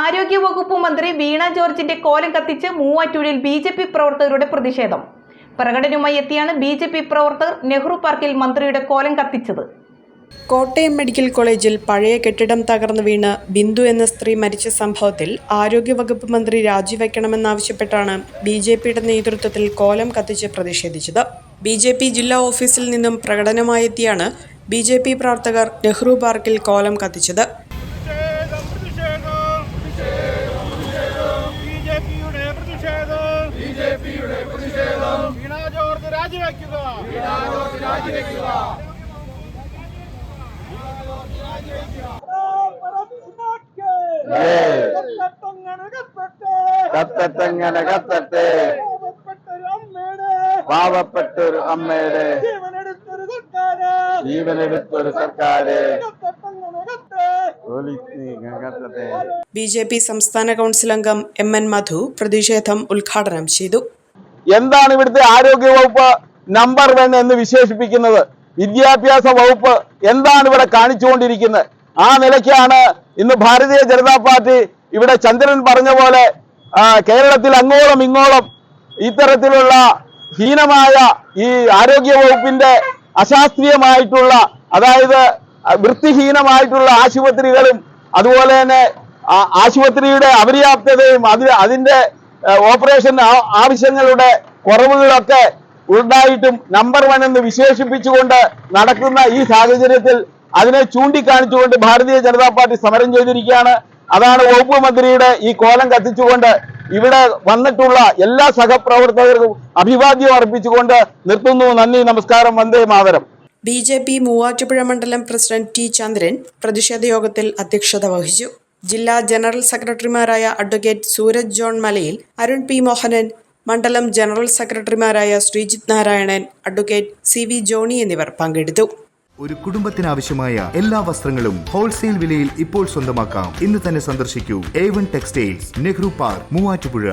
ആരോഗ്യവകുപ്പ് മന്ത്രി വീണ ജോർജിന്റെ കോലം കത്തിച്ച് മൂവാറ്റൂരിൽ ബി ജെ പി പ്രവർത്തകരുടെ പ്രതിഷേധം. പ്രകടനവുമായി എത്തിയാണ് ബി ജെ പി പ്രവർത്തകർ നെഹ്റു പാർക്കിൽ മന്ത്രിയുടെ കോലം കത്തിച്ചത്. കോട്ടയം മെഡിക്കൽ കോളേജിൽ പഴയ കെട്ടിടം തകർന്നു വീണ് ബിന്ദു എന്ന സ്ത്രീ മരിച്ച സംഭവത്തിൽ ആരോഗ്യവകുപ്പ് മന്ത്രി രാജിവെക്കണമെന്നാവശ്യപ്പെട്ടാണ് ബി ജെ പിയുടെ നേതൃത്വത്തിൽ കോലം കത്തിച്ച് പ്രതിഷേധിച്ചത്. ബി ജെ പി ജില്ലാ ഓഫീസിൽ നിന്നും പ്രകടനമായെത്തിയാണ് ബി ജെ പി പ്രവർത്തകർ നെഹ്റു പാർക്കിൽ കോലം കത്തിച്ചത്. രാജിവെക്കുക. രാജിവെക്കുക. കത്തട്ടങ്ങനെ കത്തട്ടെ പാവപ്പെട്ടൊരു അമ്മയുടെ. ജീവനെടുത്തൊരു സർക്കാര്. ബി ജെ പി സംസ്ഥാന കൗൺസിൽ അംഗം എം എൻ മധു പ്രതിഷേധം ഉദ്ഘാടനം ചെയ്തു. എന്താണ് ഇവിടുത്തെ ആരോഗ്യ വകുപ്പ് നമ്പർ വൺ എന്ന് വിശേഷിപ്പിക്കുന്നത്? വിദ്യാഭ്യാസ വകുപ്പ് എന്താണ് ഇവിടെ കാണിച്ചുകൊണ്ടിരിക്കുന്നത്? ആ നിലയ്ക്കാണ് ഇന്ന് ഭാരതീയ ജനതാ പാർട്ടി ഇവിടെ ചന്ദ്രൻ പറഞ്ഞ പോലെ കേരളത്തിൽ അങ്ങോളം ഇങ്ങോളം ഇത്തരത്തിലുള്ള ഹീനമായ ഈ ആരോഗ്യ വകുപ്പിന്റെ അശാസ്ത്രീയമായിട്ടുള്ള അതായത് വൃത്തിഹീനമായിട്ടുള്ള ആശുപത്രികളും അതുപോലെ തന്നെ ആശുപത്രിയുടെ അപര്യാപ്തതയും അതിന് അതിന്റെ ഓപ്പറേഷൻ ആവശ്യങ്ങളുടെ കുറവുകളൊക്കെ ഉണ്ടായിട്ടും നമ്പർ വൺ എന്ന് വിശേഷിപ്പിച്ചുകൊണ്ട് നടക്കുന്ന ഈ സാഹചര്യത്തിൽ അതിനെ ചൂണ്ടിക്കാണിച്ചുകൊണ്ട് ഭാരതീയ ജനതാ പാർട്ടി സമരം ചെയ്തിരിക്കുകയാണ്. അതാണ് വകുപ്പ് മന്ത്രിയുടെ ഈ കോലം കത്തിച്ചുകൊണ്ട് ഇവിടെ വന്നിട്ടുള്ള എല്ലാ സഹപ്രവർത്തകർക്കും അഭിവാദ്യം അർപ്പിച്ചുകൊണ്ട് നിർത്തുന്നു. നന്ദി നമസ്കാരം Vande Mataram. B J P Muvattupuzha മണ്ഡലം പ്രസിഡന്റ് ടി ചന്ദ്രൻ പ്രതിഷേധ യോഗത്തിൽ അധ്യക്ഷത വഹിച്ചു. ജില്ലാ ജനറൽ സെക്രട്ടറിമാരായ അഡ്വക്കേറ്റ് സൂരജ് ജോൺ മലയിൽ അരുൺ പി മോഹനൻ മണ്ഡലം ജനറൽ സെക്രട്ടറിമാരായ Sreejith Narayanan advocate C V Johny എന്നിവർ പങ്കെടുത്തു. ഒരു കുടുംബത്തിനാവശ്യമായ എല്ലാ വസ്ത്രങ്ങളും ഹോൾസെയിൽ വിലയിൽ ഇപ്പോൾ സ്വന്തമാക്കാം. ഇന്ന് തന്നെ സന്ദർശിക്കൂ. A one textiles Nehru park Muvattupuzha.